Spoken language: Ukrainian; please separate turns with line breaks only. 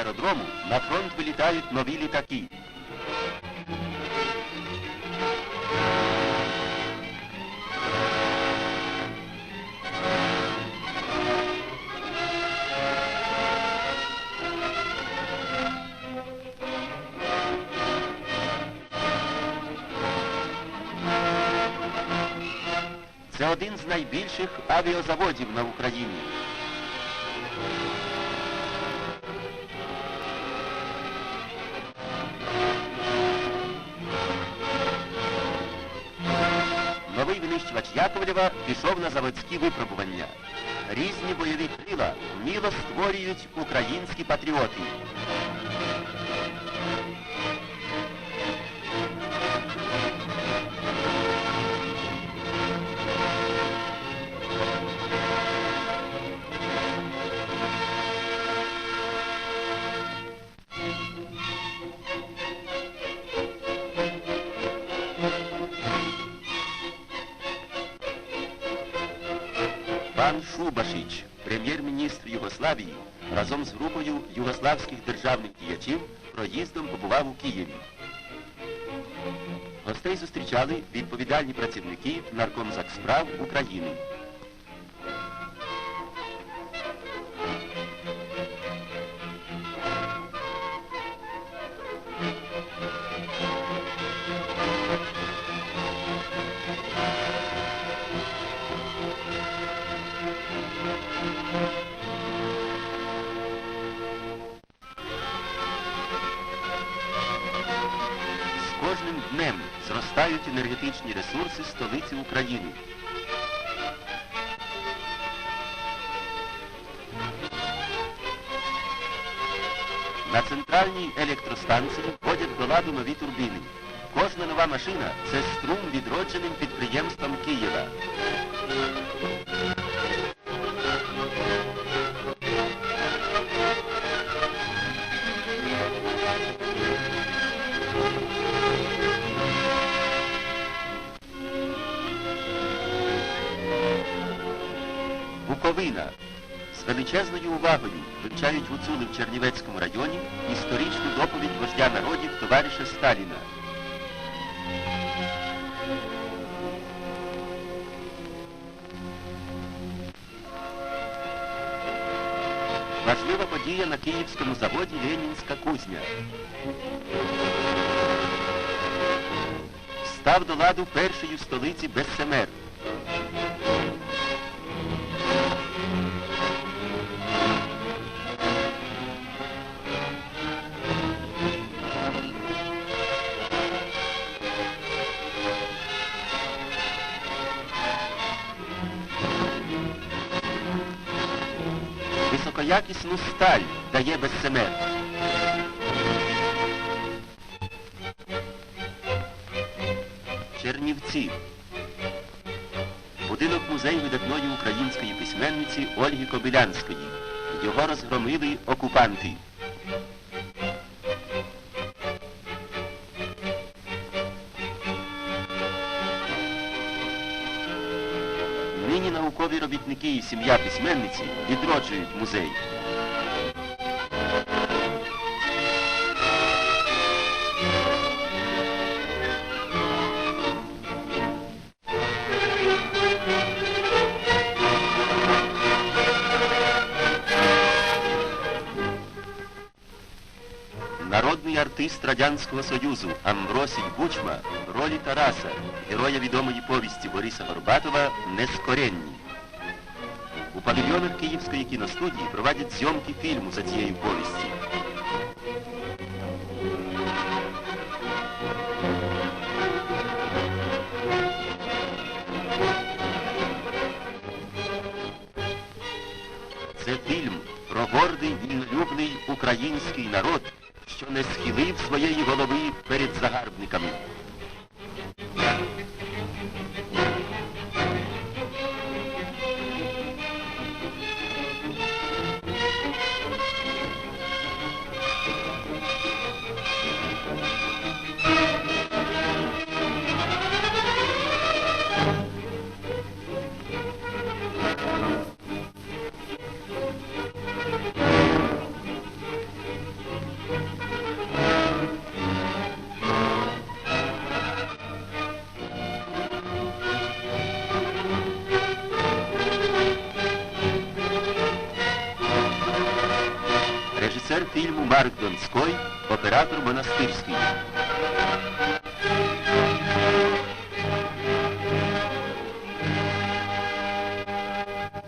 аеродрому на фронт вилітають нові літаки. Це один з найбільших авіазаводів на Україні. Новий винищувач Яковлєва пішов на заводські випробування. Різні бойові крила вміло створюють українські патріоти. Пан Шубашич, прем'єр-міністр Югославії, разом з групою югославських державних діячів проїздом побував у Києві. Гостей зустрічали відповідальні працівники Наркомзаксправ України. Кожним днем зростають енергетичні ресурси столиці України. На центральній електростанції вводять до ладу нові турбіни. Кожна нова машина це струм відродженим підприємством Києва. Буковина. З величезною увагою вивчають гуцули в Чернівецькому районі історичну доповідь вождя народів товариша Сталіна. Важлива подія на київському заводі Ленінська кузня. Став до ладу першої в столиці Бессемер. Високоякісну сталь дає безсемен. Чернівці. Будинок музею видатної української письменниці Ольги Кобилянської. Його розгромили окупанти. Наукові робітники і сім'я письменниці відроджують музей. Народний артист Радянського Союзу Амбросій Бучма в ролі Тараса, героя відомої повісті Бориса Горбатова Нескоренні. У павільйонах Київської кіностудії проводять зйомки фільму за цією повістю. Це фільм про гордий вільнолюбний український народ, що не схилив своєї голови перед загарбниками. режиссер фильму Марк Донской, оператор монастирський.